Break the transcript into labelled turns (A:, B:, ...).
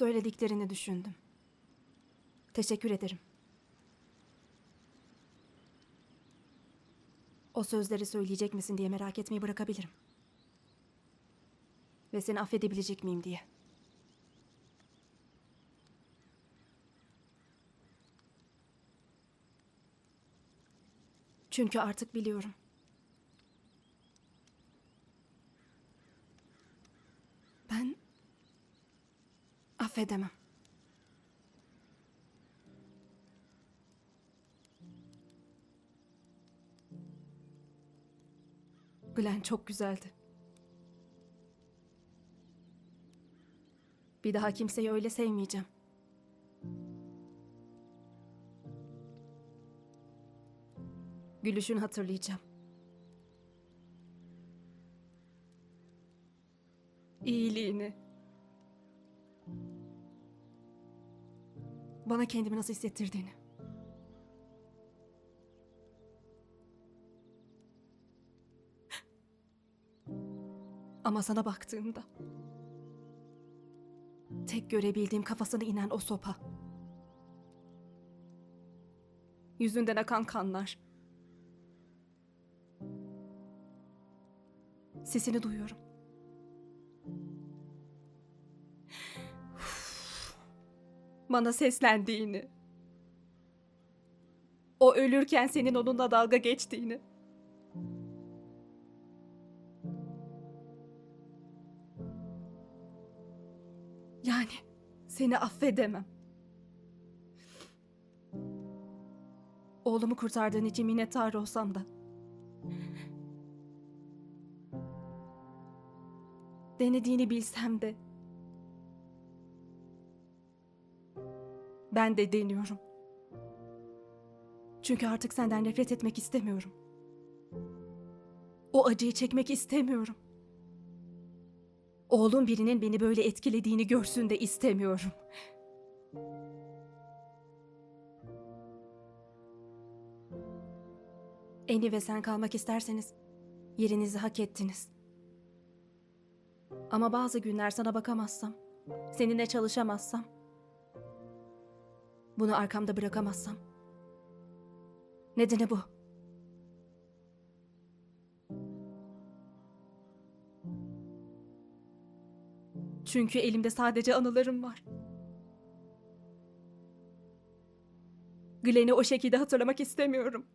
A: Söylediklerini düşündüm. Teşekkür ederim. O sözleri söyleyecek misin diye merak etmeyi bırakabilirim. Ve seni affedebilecek miyim diye. Çünkü artık biliyorum. Ben affedemem. Glenn çok güzeldi. Bir daha kimseyi öyle sevmeyeceğim. Gülüşünü hatırlayacağım. İyiliğini. Bana kendimi nasıl hissettirdiğini. Ama sana baktığımda tek görebildiğim kafasına inen o sopa. Yüzünden akan kanlar. Sesini duyuyorum. Bana seslendiğini. O ölürken senin onunla dalga geçtiğini. Yani seni affedemem. Oğlumu kurtardığın için minnettar olsam da. Denediğini bilsem de. Ben de deniyorum. Çünkü artık senden nefret etmek istemiyorum. O acıyı çekmek istemiyorum. Oğlum birinin beni böyle etkilediğini görsün de istemiyorum. Eni ve sen kalmak isterseniz yerinizi hak ettiniz. Ama bazı günler sana bakamazsam, seninle çalışamazsam, bunu arkamda bırakamazsam. Nedeni bu. Çünkü elimde sadece anılarım var. Glenn'i o şekilde hatırlamak istemiyorum.